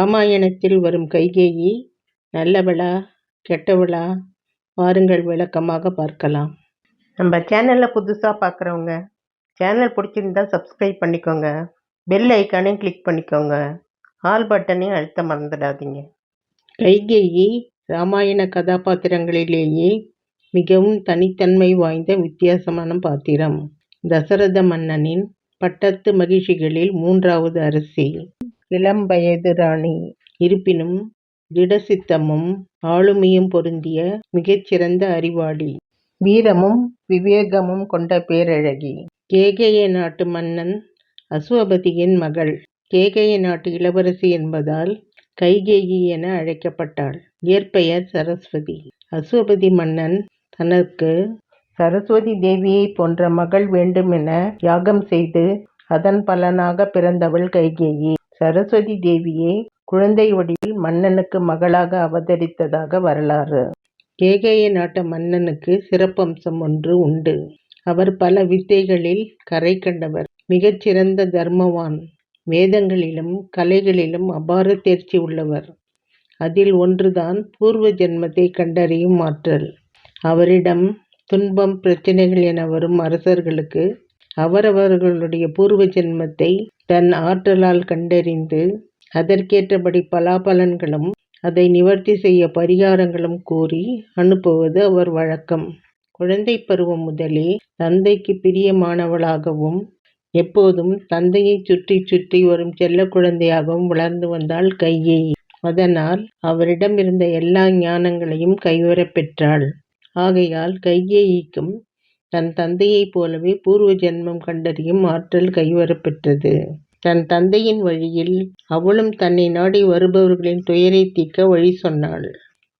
ராமாயணத்தில் வரும் கைகேயி நல்லவளா கெட்டவளா? வாருங்கள் விளக்கமாக பார்க்கலாம். நம்ம சேனலில் புதுசாக பார்க்குறவங்க சேனல் பிடிச்சிருந்தா சப்ஸ்கிரைப் பண்ணிக்கோங்க. பெல் ஐக்கானையும் கிளிக் பண்ணிக்கோங்க. ஆல் பட்டனையும் அழுத்த மறந்துடாதீங்க. கைகேயி ராமாயண கதாபாத்திரங்களிலேயே மிகவும் தனித்தன்மை வாய்ந்த வித்தியாசமான பாத்திரம். தசரத மன்னனின் பட்டத்து மகிழ்ச்சிகளில் மூன்றாவது அரசி. இளம்வயது ராணி இருப்பினும் திடசித்தமும் ஆளுமையும் பொருந்திய மிகச்சிறந்த அறிவாளி. வீரமும் விவேகமும் கொண்ட பேரழகி. கேகய நாட்டு மன்னன் அசுவபதியின் மகள். கேகய நாட்டு இளவரசி என்பதால் கைகேயி என அழைக்கப்பட்டாள். இயற்பெயர் சரஸ்வதி. அசுவபதி மன்னன் தனக்கு சரஸ்வதி தேவியை போன்ற மகள் வேண்டுமென யாகம் செய்து அதன் பலனாக பிறந்தவள் கைகேயி. சரஸ்வதி தேவியே குழந்தை வடிவில் மன்னனுக்கு மகளாக அவதரித்ததாக வரலாறு. கேகய நாட்டு மன்னனுக்கு சிறப்பம்சம் ஒன்று உண்டு. அவர் பல வித்தைகளில் கரை கண்டவர். மிகச்சிறந்த தர்மவான். வேதங்களிலும் கலைகளிலும் அபார தேர்ச்சி உள்ளவர். அதில் ஒன்றுதான் பூர்வ ஜென்மத்தை கண்டறியும் ஆற்றல். அவரிடம் துன்பம் பிரச்சனைகள் என வரும் அரசர்களுக்கு அவரவர்களுடைய பூர்வ ஜென்மத்தை தன் ஆற்றலால் கண்டறிந்து அதற்கேற்றபடி பலாபலன்களும் அதை நிவர்த்தி செய்ய பரிகாரங்களும் கூறி அனுப்புவது அவர் வழக்கம். குழந்தை பருவம் முதலே தந்தைக்கு பிரியமானவளாகவும் எப்போதும் தந்தையை சுற்றி சுற்றி வரும் செல்ல குழந்தையாகவும் வளர்ந்து வந்தாள் கையை. அதனால் அவரிடம் இருந்த எல்லா ஞானங்களையும் கைவரப் பெற்றாள். ஆகையால் கையேயிக்கும் தன் தந்தையைப் போலவே பூர்வ ஜென்மம் கண்டறியும் ஆற்றல் கைவரப்பெற்றது. தன் தந்தையின் வழியில் அவளும் தன்னை நாடி வருபவர்களின் துயரை தீர்க்க வழி சொன்னாள்.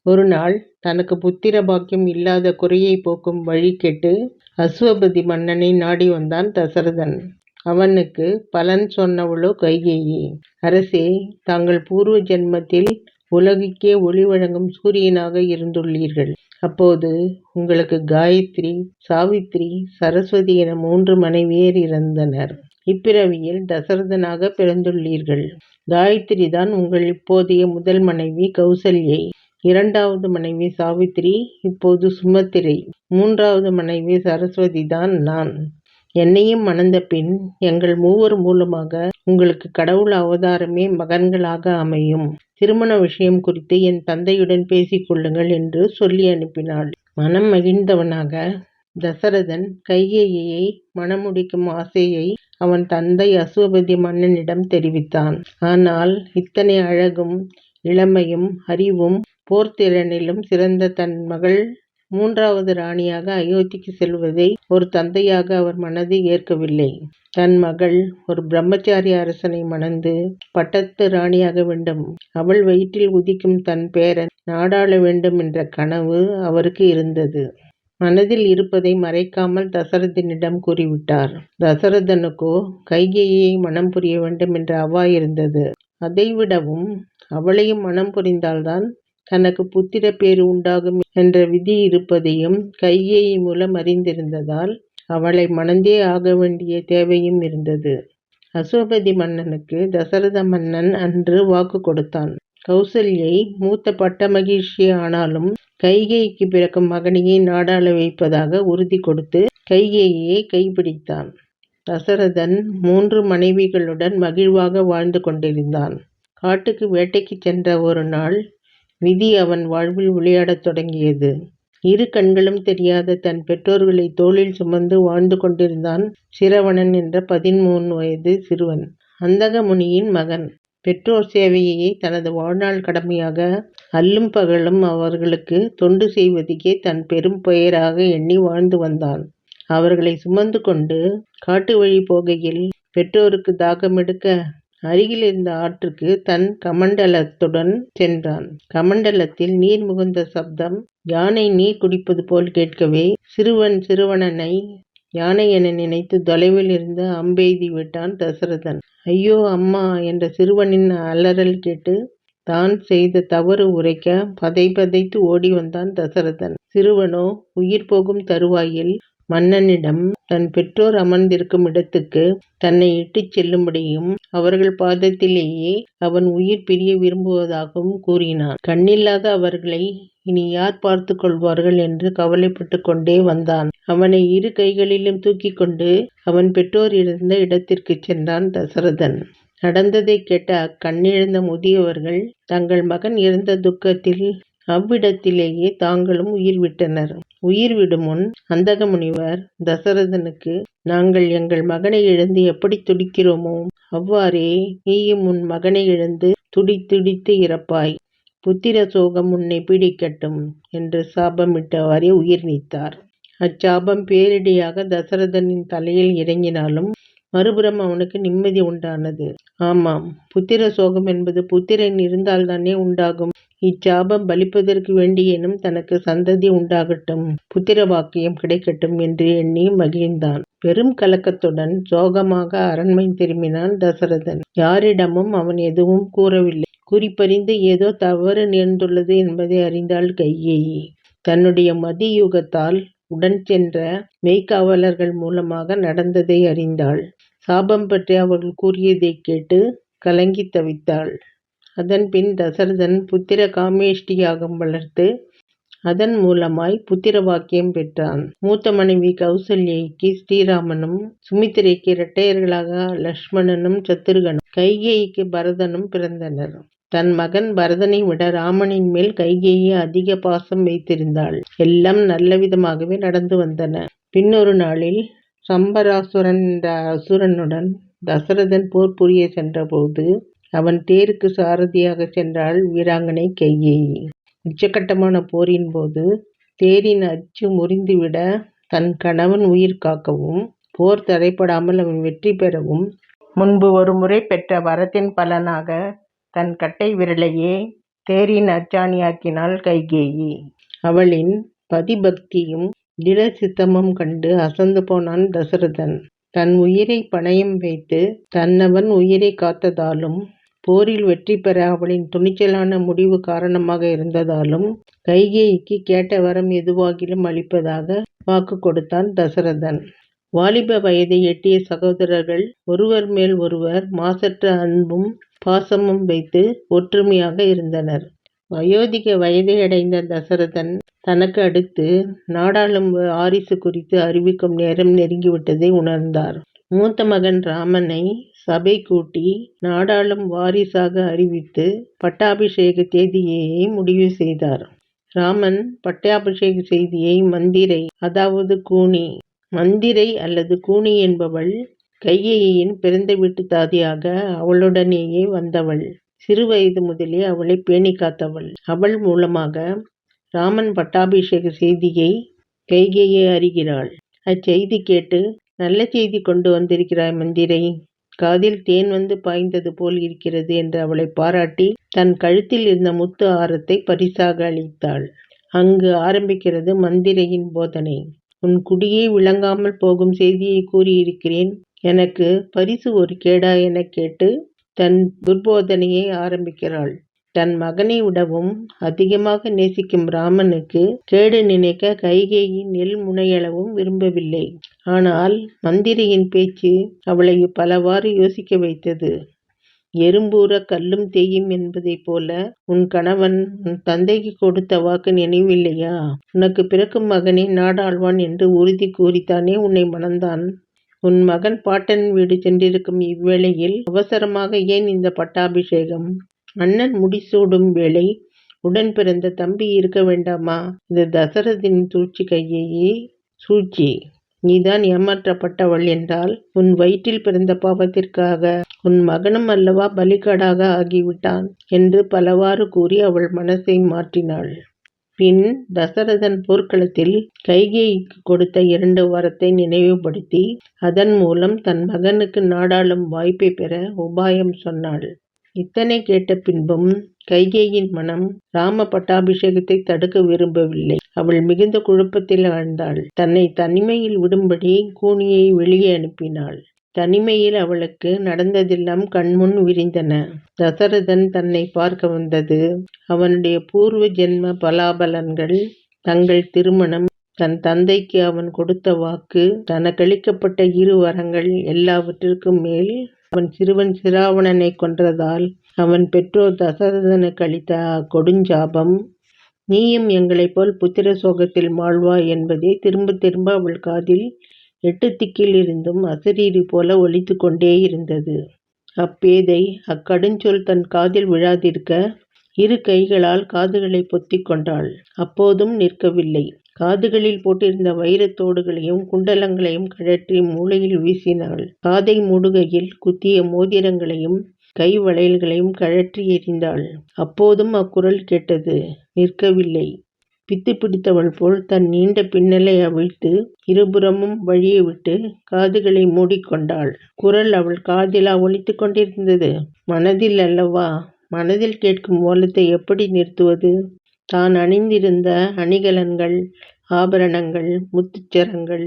ஒரு நாள் தனக்கு புத்திர பாக்கியம் இல்லாத குறையை போக்கும் வழி கேட்டு அஸ்வபதி மன்னனை நாடி வந்தான் தசரதன். அவனுக்கு பலன் சொன்னவளோ கைகேயி. அரசே தாங்கள் பூர்வ ஜென்மத்தில் உலகுக்கே ஒளி வழங்கும் சூரியனாக இருந்துள்ளீர்கள். அப்போது உங்களுக்கு காயத்ரி சாவித்ரி சரஸ்வதி என மூன்று மனைவியர் இருந்தனர் இப்பிறவியில் தசரதனாக பிறந்துள்ளீர்கள். காயத்ரி தான் உங்கள் இப்போதைய முதல் மனைவி கௌசல்யை. இரண்டாவது மனைவி சாவித்ரி இப்போது சுமத்திரை. மூன்றாவது மனைவி சரஸ்வதி தான் நான். என்னையும் மணந்த பின் எங்கள் மூவர் மூலமாக உங்களுக்கு கடவுள் அவதாரமே மகன்களாக அமையும். திருமண விஷயம் குறித்து என் தந்தையுடன் பேசிக் கொள்ளுங்கள் என்று சொல்லி அனுப்பினாள். மனம் மகிழ்ந்தவனாக தசரதன் கையேயை மணமுடிக்கும் ஆசையை அவன் தந்தை அசுவபதி மன்னனிடம் தெரிவித்தான். ஆனால் இத்தனை அழகும் இளமையும் அறிவும் போர்த்திறனிலும் சிறந்த தன் மகள் மூன்றாவது ராணியாக அயோத்திக்கு செல்வதை ஒரு தந்தையாக அவர் மனது ஏற்கவில்லை. தன் மகள் ஒரு பிரம்மச்சாரி அரசனை மணந்து பட்டத்து ராணியாக வேண்டும். அவள் வயிற்றில் உதிக்கும் தன் பேரன் நாடாள வேண்டும் என்ற கனவு அவருக்கு இருந்தது. மனதில் இருப்பதை மறைக்காமல் தசரதனிடம் கூறிவிட்டார். தசரதனுக்கோ கைகேயை மனம் புரிய வேண்டும் என்ற அவா இருந்தது. அதைவிடவும் அவளையும் மனம் புரிந்தால்தான் தனக்கு புத்திர பேறு உண்டாகும் என்ற விதி இருப்பதையும் கைகேயி மூலம் அறிந்திருந்ததால் அவளை மணந்தே ஆக வேண்டிய தேவையும் இருந்தது. அசோபதி மன்னனுக்கு தசரத மன்னன் அன்று வாக்கு கொடுத்தான். கௌசல்யை மூத்த பட்ட மகிழ்ச்சி ஆனாலும் கைகேயிக்கு பிறக்கும் மகனையை நாடாள வைப்பதாக உறுதி கொடுத்து கைகேயியை கைப்பிடித்தான். தசரதன் மூன்று மனைவிகளுடன் மகிழ்வாக வாழ்ந்து கொண்டிருந்தான். காட்டுக்கு வேட்டைக்கு சென்ற ஒரு நாள் விதி அவன் வாழ்வில் விளையாடத் தொடங்கியது. இரு கண்களும் தெரியாத தன் பெற்றோர்களை தோளில் சுமந்து வாழ்ந்து கொண்டிருந்தான் சிரவணன் என்ற பதிமூணு வயது சிறுவன். அந்தக முனியின் மகன். பெற்றோர் சேவையையே தனது வாழ்நாள் கடமையாக அல்லும் பகலும் அவர்களுக்கு தொண்டு செய்வதற்கே தன் பெரும் பெயராக எண்ணி வாழ்ந்து வந்தான். அவர்களை சுமந்து கொண்டு காட்டு வழி போகையில் பெற்றோருக்கு தாகமெடுக்க அருகில் இருந்த ஆற்றுக்கு தன் கமண்டலத்துடன் சென்றான். கமண்டலத்தில் நீர் முகுந்த சப்தம் யானை நீர் குடிப்பது போல் கேட்கவே சிறுவன் சிறுவனனை யானை என நினைத்து தொலைவில் இருந்து அம்பெய்தி விட்டான் தசரதன். ஐயோ அம்மா என்ற சிறுவனின் அலறல் கேட்டு தான் செய்த தவறு உரைக்க பதை பதைத்து ஓடி வந்தான் தசரதன். சிறுவனோ உயிர் போகும் தருவாயில் மன்னனிடம் தன் பெற்றோர் அமர்ந்திருக்கும் இடத்துக்கு தன்னை இட்டுச் செல்லும்படியும் அவர்கள் பாதத்திலேயே அவன் உயிர் பிரிய விரும்புவதாகவும் கூறினான். கண்ணில்லாத அவர்களை இனி யார் பார்த்து கொள்வார்கள் என்று கவலைப்பட்டு கொண்டே வந்தான். அவனை இரு கைகளிலும் தூக்கி கொண்டு அவன் பெற்றோர் இருந்த இடத்திற்கு சென்றான் தசரதன். நடந்ததை கேட்ட அக்கண்ணிழந்த முதியவர்கள் தங்கள் மகன் இறந்த துக்கத்தில் அவ்விடத்திலேயே தாங்களும் உயிர் விட்டனர். உயிர் விடும் முன் அந்தக முனிவர் தசரதனுக்கு நாங்கள் எங்கள் மகனை இழந்து எப்படி துடிக்கிறோமோ அவ்வாறே நீயும் உன் மகனை இழந்து துடி துடித்து இறப்பாய். புத்திர சோகம் உன்னை பீடிக்கட்டும் என்று சாபமிட்டவாறே உயிர் நீத்தார். அச்சாபம் பேரிடியாக தசரதனின் தலையில் இறங்கினாலும் மறுபுறம் அவனுக்கு நிம்மதி உண்டானது. ஆமாம் புத்திர சோகம் என்பது புத்திரன் இருந்தால்தானே உண்டாகும். இச்சாபம் பலிப்பதற்கு வேண்டியேனும் தனக்கு சந்ததி உண்டாகட்டும். புத்திர வாக்கியம் கிடைக்கட்டும் என்று எண்ணி மகிழ்ந்தான். பெரும் கலக்கத்துடன் சோகமாக அரண்மை திரும்பினான் தசரதன். யாரிடமும் அவன் எதுவும் கூறவில்லை. குறிப்பறிந்து ஏதோ தவறு நேர்ந்துள்ளது என்பதை அறிந்தாள் கையேயி தன்னுடைய மதியுகத்தால் உடன் சென்ற மெய்க்காவலர்கள் மூலமாக நடந்ததை அறிந்தாள். சாபம் பற்றி அவர்கள் கூறியதைக் கேட்டு கலங்கி தவித்தாள். அதன்பின் தசரதன் புத்திர காமேஷ்டியாகம் வளர்த்து அதன் மூலமாய் புத்திர வாக்கியம் பெற்றான். மூத்த மனைவி கௌசல்யைக்கு ஸ்ரீராமனும் சுமித்திரைக்கு இரட்டையர்களாக லக்ஷ்மணனும் சத்துருகனும் கைகேயிக்கு பரதனும் பிறந்தனர். தன் மகன் பரதனை விட ராமனின் மேல் கைகேயி அதிக பாசம் வைத்திருந்தாள். எல்லாம் நல்ல விதமாகவே நடந்து வந்தன. பின்னொரு நாளில் சம்பராசுரன் என்ற அசுரனுடன் தசரதன் போர் புரிய சென்றபோது அவன் தேருக்கு சாரதியாக சென்றாள் வீராங்கனை கைகேயி உச்சக்கட்டமான போரின் போது தேரின் அச்சு முறிந்துவிட தன் கணவன் உயிர் காக்கவும் போர் தடைப்படாமல் அவன் வெற்றி பெறவும் முன்பு ஒரு முறை பெற்ற வரத்தின் பலனாக தன் கட்டை விரலையே தேரின் அச்சாணியாக்கினாள் கைகேயி. அவளின் பதிபக்தியும் திட சித்தமும் கண்டு அசந்து போனான் தசரதன். தன் உயிரை பணயம் வைத்து தன்னவன் உயிரை காத்ததாலும் போரில் வெற்றி பெற அவளின் துணிச்சலான முடிவு காரணமாக இருந்ததாலும் கைகேயிக்கு கேட்ட வரம் எதுவாகிலும் அளிப்பதாக வாக்கு கொடுத்தான் தசரதன். வாலிப வயதை எட்டிய சகோதரர்கள் ஒருவர் மேல் ஒருவர் மாசற்ற அன்பும் பாசமும் வைத்து ஒற்றுமையாக இருந்தனர். வயோதிக வயதை அடைந்த தசரதன் தனக்கு அடுத்து நாடாளும் வாரிசு குறித்து அறிவிக்கும் நேரம் நெருங்கிவிட்டதை உணர்ந்தார். மூத்த மகன் ராமனை சபை கூட்டி நாடாளும் வாரிசாக அறிவித்து பட்டாபிஷேக தேதியையே முடிவு செய்தார். ராமன் பட்டாபிஷேக செய்தியை மந்திரை அதாவது கூனி மந்திரை அல்லது கூனி என்பவள் கையையின் பிறந்த வீட்டு தாதியாக அவளுடனேயே வந்தவள். சிறுவயது முதலே அவளை பேணி காத்தவள். அவள் மூலமாக ராமன் பட்டாபிஷேக செய்தியை கைகேயே அறிகிறாள். அச்செய்தி கேட்டு நல்ல செய்தி கொண்டு வந்திருக்கிறாய் மந்திரை. காதில் தேன் வந்து பாய்ந்தது போல் இருக்கிறது என்று அவளை பாராட்டி தன் கழுத்தில் இருந்த முத்து ஆரத்தை பரிசாக அளித்தாள். அங்கு ஆரம்பிக்கிறது மந்திரையின் போதனை. உன் குடியே விளங்காமல் போகும் செய்தியை கூறியிருக்கிறேன். எனக்கு பரிசு ஒரு கேடா எனக் கேட்டு தன் துர்போதனையை ஆரம்பிக்கிறாள். தன் மகனை விடவும் அதிகமாக நேசிக்கும் ராமனுக்கு கேடு நினைக்க கைகேயி நெல் முனையளவும் விரும்பவில்லை. ஆனால் மந்திரியின் பேச்சு அவளை பலவாறு யோசிக்க வைத்தது. எறும்பூற கல்லும் தேயும் என்பதைப் போல உன் கணவன் உன் தந்தைக்கு கொடுத்த வாக்கு நினைவில்லையா? உனக்கு பிறக்கும் மகனே நாடாழ்வான் என்று உறுதி கூறித்தானே உன்னை மணந்தான்? உன் மகன் பாட்டன் வீடு சென்றிருக்கும் இவ்வேளையில் அவசரமாக ஏன் இந்த பட்டாபிஷேகம்? அண்ணன் முடிசூடும் வேளை உடன் பிறந்த தம்பி இருக்க வேண்டாமா? இது தசரதின் சூழ்ச்சி கையேயே சூழ்ச்சி. நீதான் ஏமாற்றப்பட்டவள் என்றால் உன் வயிற்றில் பிறந்த பாவத்திற்காக உன் மகனும் அல்லவா பலிகடாக ஆகிவிட்டான் என்று பலவாறு கூறி அவள் மனசை மாற்றினாள். பின் தசரதன் போர்க்களத்தில் கைகேயிக்கு கொடுத்த இரண்டு வாரத்தை நினைவுபடுத்தி அதன் மூலம் தன் மகனுக்கு நாடாளும் வாய்ப்பை பெற உபாயம் சொன்னாள். இத்தனை கேட்ட பின்பும் கைகேயின் மனம் ராம பட்டாபிஷேகத்தை தடுக்க விரும்பவில்லை. அவள் மிகுந்த குழப்பத்தில் ஆழ்ந்தாள். தன்னை தனிமையில் விடும்படி கூனியை வெளியே அனுப்பினாள். தனிமையில் அவளுக்கு நடந்ததெல்லாம் கண்முன் விரிந்தன. தசரதன் தன்னை பார்க்க வந்தது, அவனுடைய பூர்வ ஜென்ம பலாபலன்கள், தங்கள் திருமணம், தன் தந்தைக்கு அவன் கொடுத்த வாக்கு தனக்களிக்கப்பட்ட இரு வரங்கள் எல்லாவற்றிற்கும் மேல் அவன் சிறுவன் சிராவணனை கொன்றதால் அவன் பெற்றோர் தசரதனுக்கு அளித்த கொடுஞ்சாபம் நீயும் எங்களைப் போல் புத்திர சோகத்தில் மாழ்வாய் என்பதே திரும்ப திரும்ப அவள் காதில் எட்டு திக்கில் இருந்தும் அசரீரி போல ஒழித்து கொண்டே இருந்தது. அப்பேதை அக்கடுஞ்சொல் தன் காதில் விழாதிருக்க இரு கைகளால் காதுகளை பொத்தி கொண்டாள். அப்போதும் நிற்கவில்லை. காதுகளில் போட்டிருந்த வைரத்தோடுகளையும் குண்டலங்களையும் கழற்றி மூளையில் வீசினாள். காதை மூடுகையில் குத்திய மோதிரங்களையும் கை வளையல்களையும் கழற்றி எறிந்தாள். அப்போதும் அக்குரல் கேட்டது நிற்கவில்லை. பித்து பிடித்தவள் போல் தன் நீண்ட பின்னலை அவிழ்த்து இருபுறமும் வழியை விட்டு காதுகளை மூடிக்கொண்டாள் குரல் அவள் காதிலா ஒலித்து கொண்டிருந்தது. மனதில் அல்லவா? மனதில் கேட்கும் ஓலத்தை எப்படி நிறுத்துவது? தான் அணிந்திருந்த அணிகலன்கள் ஆபரணங்கள் முத்துச்சரங்கள்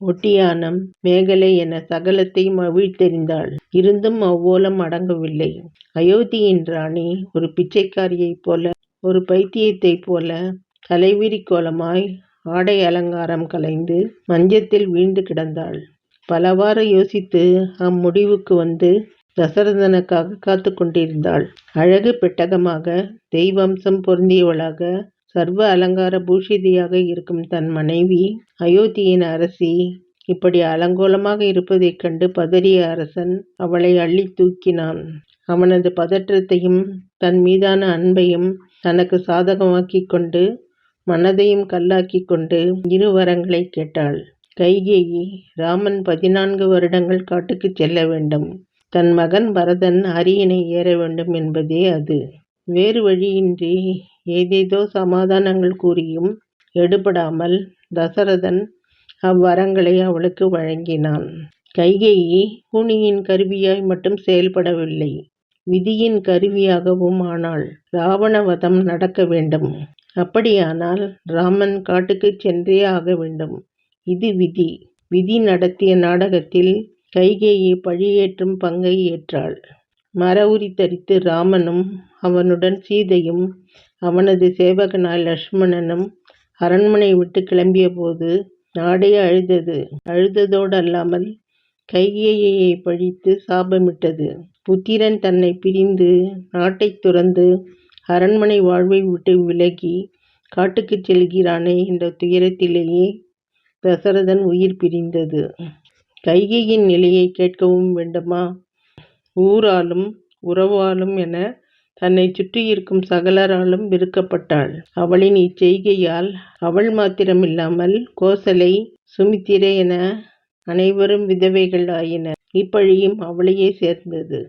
ஒட்டியானம் மேகலை என சகலத்தையும் அவிழ்த்தெறிந்தாள் இருந்தும் அவ்வோலம் அடங்கவில்லை. அயோத்தியின் ராணி ஒரு பிச்சைக்காரியைப் போல ஒரு பைத்தியத்தைப் போல தலைவிரி கோலமாய் ஆடை அலங்காரம் கலைந்து மஞ்சத்தில் வீழ்ந்து கிடந்தாள். பலவாறு யோசித்து அம்முடிவுக்கு வந்து தசரதனுக்காக காத்து கொண்டிருந்தாள் அழகு பெட்டகமாக தெய்வம்சம் பொருந்தியவளாக சர்வ அலங்கார பூஷிதியாக இருக்கும் தன் மனைவி அயோத்தியின் அரசி இப்படி அலங்கோலமாக இருப்பதைக் கண்டு பதறிய அரசன் அவளை அள்ளி தூக்கினான். அவனது பதற்றத்தையும் தன் மீதான அன்பையும் தனக்கு சாதகமாக்கி கொண்டு மனதையும் கல்லாக்கி கொண்டு இரு வரங்களை கேட்டாள். கைகேயி ராமன் பதினான்கு வருடங்கள் காட்டுக்குச் செல்ல வேண்டும். தன் மகன் பரதன் அரியணை ஏற வேண்டும் என்பதே அது. வேறு வழியின்றி ஏதேதோ சமாதானங்கள் கூறியும் எடுபடாமல் தசரதன் அவ்வரங்களை அவளுக்கு வழங்கினான். கைகேயி கூனியின் கருவியாய் மட்டும் செயல்படவில்லை. விதியின் கருவியாகவும் ஆனாள். ராவணவதம் நடக்க வேண்டும். அப்படியானால் ராமன் காட்டுக்குச் சென்றே ஆக வேண்டும். இது விதி. விதி நடத்திய நாடகத்தில் கைகேயி பழியேற்றும் பங்கை ஏற்றாள். மர உரி தரித்து ராமனும் அவனுடன் சீதையும் அவனது சேவகனாய் லக்ஷ்மணனும் அரண்மனை விட்டு கிளம்பியபோது நாடே அழுதது. அழுததோடல்லாமல் அல்லாமல் பழித்து சாபமிட்டது. புத்திரன் தன்னை பிரிந்து நாட்டைத் துறந்து அரண்மனை வாழ்வை விட்டு விலகி காட்டுக்குச் செல்கிறானே என்ற துயரத்திலேயே தசரதன் உயிர் பிரிந்தது. கைகையின் நிலையை கேட்கவும் வேண்டுமா? ஊராலும் உறவாலும் என தன்னை சுற்றியிருக்கும் சகலராலும் வெறுக்கப்பட்டாள். அவளின் இச்செய்கையால் அவள் மாத்திரமில்லாமல் கோசலை சுமித்திரை என அனைவரும் விதவைகள் ஆயினர் இப்பழியும் அவளையே சேர்ந்தது.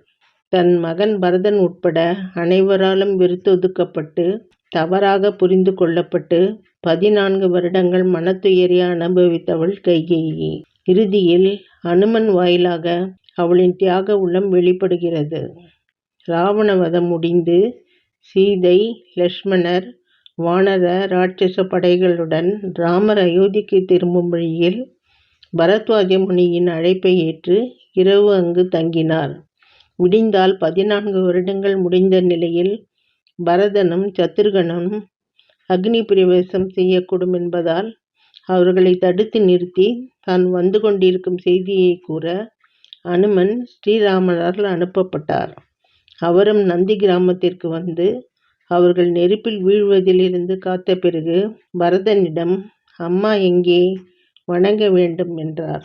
தன் மகன் பரதன் உட்பட அனைவராலும் வெறுத்தொதுக்கப்பட்டு தவறாக புரிந்து கொள்ளப்பட்டு பதினான்கு வருடங்கள் மனத்துயரை அனுபவித்தவள் கைகேயி. இறுதியில் அனுமன் வாயிலாக அவளின் தியாக உள்ளம் வெளிப்படுகிறது. ராவணவதம் முடிந்து சீதை லக்ஷ்மணர் வானர ராட்சச படைகளுடன் ராமர் அயோத்திக்கு திரும்பும் வழியில் பரத்வாஜ முனியின் அழைப்பை ஏற்று இரவு அங்கு தங்கினார். விடிந்தால் பதினான்கு வருடங்கள் முடிந்த நிலையில் பரதனும் சத்ருகனும் அக்னி பிரவேசம் செய்யக்கூடும் என்பதால் அவர்களை தடுத்து நிறுத்தி தான் வந்து கொண்டிருக்கும் செய்தியை கூற அனுமன் ஸ்ரீராமரால் அனுப்பப்பட்டார். அவரும் நந்தி கிராமத்திற்கு வந்து அவர்கள் நெருப்பில் வீழ்வதிலிருந்து காத்த பிறகு பரதனிடம் அம்மா எங்கே? வணங்க வேண்டும் என்றார்.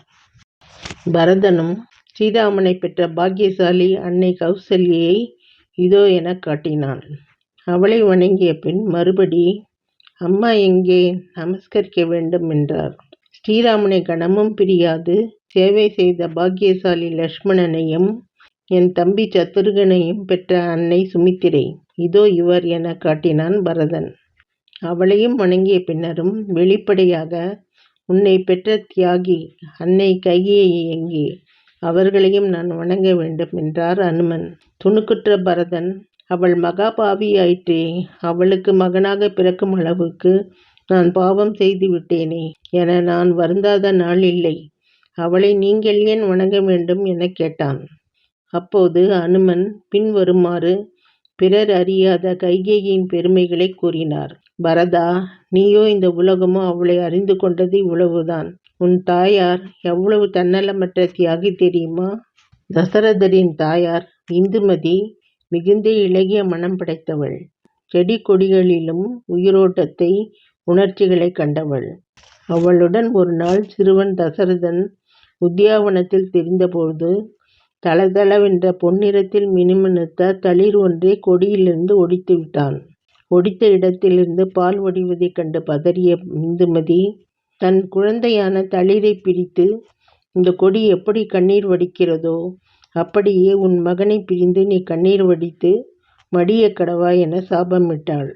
பரதனும் ஸ்ரீராமனை பெற்ற பாக்கியசாலி அன்னை கௌசல்யை இதோ என காட்டினான். அவளை வணங்கிய பின் மறுபடி அம்மா எங்கே நமஸ்கரிக்க வேண்டும் என்றார். ஸ்ரீராமனை கணமும் பிரியாது. சேவை செய்த பாக்கியசாலி லக்ஷ்மணனையும் என் தம்பி சத்துருகனையும் பெற்ற அன்னை சுமித்திரை. இதோ இவர் என காட்டினான் பரதன். அவளையும் வணங்கிய பின்னரும் வெளிப்படையாக உன்னை பெற்ற தியாகி அன்னை கையை எங்கே அவர்களையும் நான் வணங்க வேண்டும் என்றார் அனுமன். துணுக்குற்ற பரதன் அவள் மகா பாவியாயிற்றே அவளுக்கு மகனாக பிறக்கும் அளவுக்கு நான் பாவம் செய்து விட்டேனே என நான் வருந்தாத நாள் இல்லை. அவளை நீங்கள் ஏன் வணங்க வேண்டும் எனக் கேட்டான். அப்போது அனுமன் பின்வருமாறு பிறர் அறியாத கைகேயின் பெருமைகளை கூறினார். பரதா நீயோ இந்த உலகமோ அவளை அறிந்து கொண்டது இவ்வளவுதான். உன் தாயார் எவ்வளவு தன்னலமற்ற தியாகி தெரியுமா? தசரதரின் தாயார் இந்துமதி மிகுந்த இளகிய மனம் படைத்தவள். செடி கொடிகளிலும் உயிரோட்டத்தை உணர்ச்சிகளை கண்டவள். அவளுடன் ஒரு நாள் சிறுவன் தசரதன் உத்தியாவனத்தில் திரிந்தபோது தளதளவென்ற பொன்னிறத்தில் மினுமினுத்த தளிர் ஒன்றை கொடியிலிருந்து ஒடித்து விட்டான். ஒடித்த இடத்திலிருந்து பால் வடிவதைக் கண்டு பதறிய இந்துமதி தன் குழந்தையான தளிரை பிரித்து இந்த கொடி எப்படி கண்ணீர் வடிக்கிறதோ அப்படியே உன் மகனை பிரிந்து நீ கண்ணீர் வடித்து மடிய கடவாய் என சாபமிட்டாள்.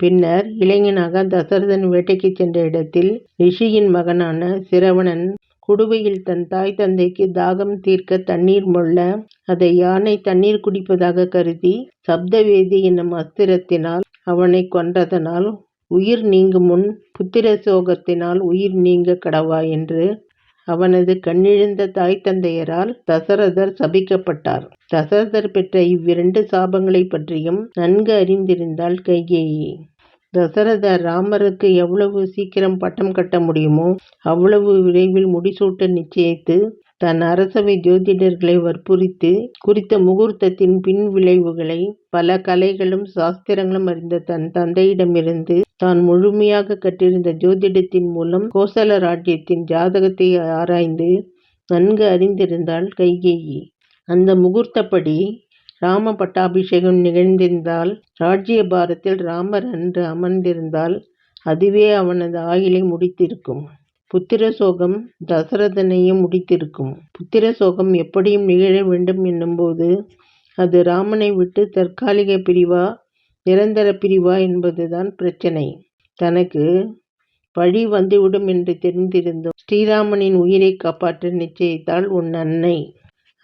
பின்னர் இளைஞனாக தசரதன் வேட்டைக்குச் சென்ற இடத்தில் ரிஷியின் மகனான சிரவணன் குடுவையில் தன் தாய் தந்தைக்கு தாகம் தீர்க்க தண்ணீர் மொள்ள அதை யானை தண்ணீர் குடிப்பதாக கருதி சப்தவேதி என்னும் அஸ்திரத்தினால் அவனை கொன்றதனால் உயிர் நீங்குமுன் புத்திர சோகத்தினால் உயிர் நீங்க கடவா என்று அவனது கண்ணிழந்த தாய் தந்தையரால் தசரதர் சபிக்கப்பட்டார். தசரதர் பெற்ற இவ்விரண்டு சாபங்களை பற்றியும் நன்கு அறிந்திருந்தாள் கைகேயி. தசரதர் ராமருக்கு எவ்வளவு சீக்கிரம் பட்டம் கட்ட முடியுமோ அவ்வளவு விரைவில் முடிசூட்ட நிச்சயித்து தன் அரசவை ஜோதிடர்களை வற்புறுத்தி குறித்த முகூர்த்தத்தின் பின் விளைவுகளை பல கலைகளும் சாஸ்திரங்களும் அறிந்த தன் தந்தையிடமிருந்து தான் முழுமையாக கற்றிருந்த ஜோதிடத்தின் மூலம் கோசல ராஜ்யத்தின் ஜாதகத்தை ஆராய்ந்து நன்கு அறிந்திருந்தாள் கைகேயி. அந்த முகூர்த்தப்படி ராம பட்டாபிஷேகம் நிகழ்ந்திருந்தால் ராஜ்ய பாரத்தில் ராமர் அன்று அமர்ந்திருந்தால் அதுவே அவனது ஆயுளை முடித்திருக்கும். புத்திர சோகம் தசரதனையும் முடித்திருக்கும். புத்திர சோகம் எப்படியும் நிகழ வேண்டும் என்னும்போது அது ராமனை விட்டு தற்காலிக பிரிவா நிரந்தர பிரிவா என்பதுதான் பிரச்சனை. தனக்கு பழி வந்துவிடும் என்று தெரிந்திருந்தும் ஸ்ரீராமனின் உயிரை காப்பாற்ற நிச்சயித்தாள் உன் அன்னை.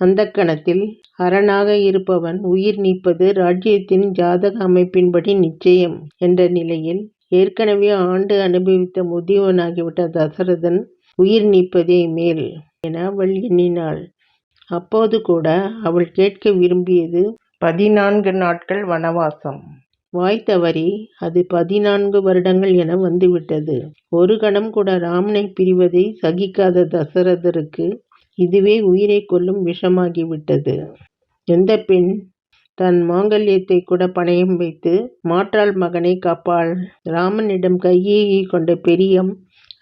அந்த கணத்தில் அரணாக இருப்பவன் உயிர் நீப்பது ராஜ்யத்தின் ஜாதக அமைப்பின்படி நிச்சயம் என்ற நிலையில் ஏற்கனவே ஆண்டு அனுபவித்த முதியவனாகிவிட்ட தசரதன் உயிர் நீப்பதே மேல் என அவள் எண்ணினாள். அப்போது கூட அவள் கேட்க விரும்பியது பதினான்கு நாட்கள் வனவாசம். வாய் தவறி அது பதினான்கு வருடங்கள் என வந்துவிட்டது. ஒரு கணம் கூட ராமனை பிரிவதை சகிக்காத தசரதருக்கு இதுவே உயிரை கொல்லும் விஷமாகிவிட்டது. எந்த பெண் தன் மாங்கல்யத்தை கூட பணயம் வைத்து மாற்றாள் மகனை காப்பாள். ராமனிடம் கையேகி கொண்ட பெரியம்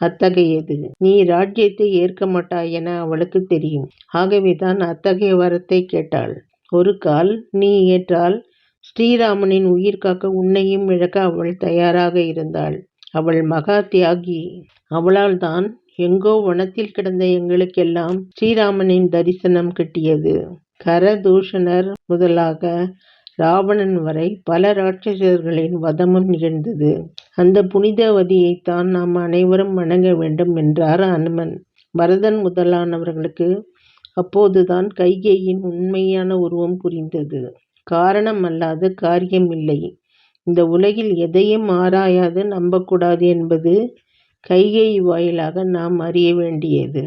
அத்தகையது. நீ ராஜ்யத்தை ஏற்க மாட்டாய் என அவளுக்கு தெரியும். ஆகவேதான் அத்தகைய வரத்தை கேட்டாள். ஒரு கால் நீ ஏற்றால் ஸ்ரீராமனின் உயிர் காக்க உன்னையும் இழக்க அவள் தயாராக இருந்தாள். அவள் மகா தியாகி. அவளால் தான் எங்கோ வனத்தில் கிடந்த எங்களுக்கெல்லாம் ஸ்ரீராமனின் தரிசனம் கிட்டியது. கரதூஷணர் முதலாக ராவணன் வரை பல ராட்சசர்களின் வதமும் நிகழ்ந்தது. அந்த புனிதவதியைத்தான் நாம் அனைவரும் வணங்க வேண்டும் என்றார் அனுமன். பரதன் முதலானவர்களுக்கு அப்போதுதான் கைகேயின் உண்மையான உருவம் புரிந்தது. காரணம் அல்லாத காரியம் இல்லை. இந்த உலகில் எதையும் ஆராயாது நம்பக்கூடாது என்பது கைகை வாயிலாக நாம் அறிய வேண்டியது.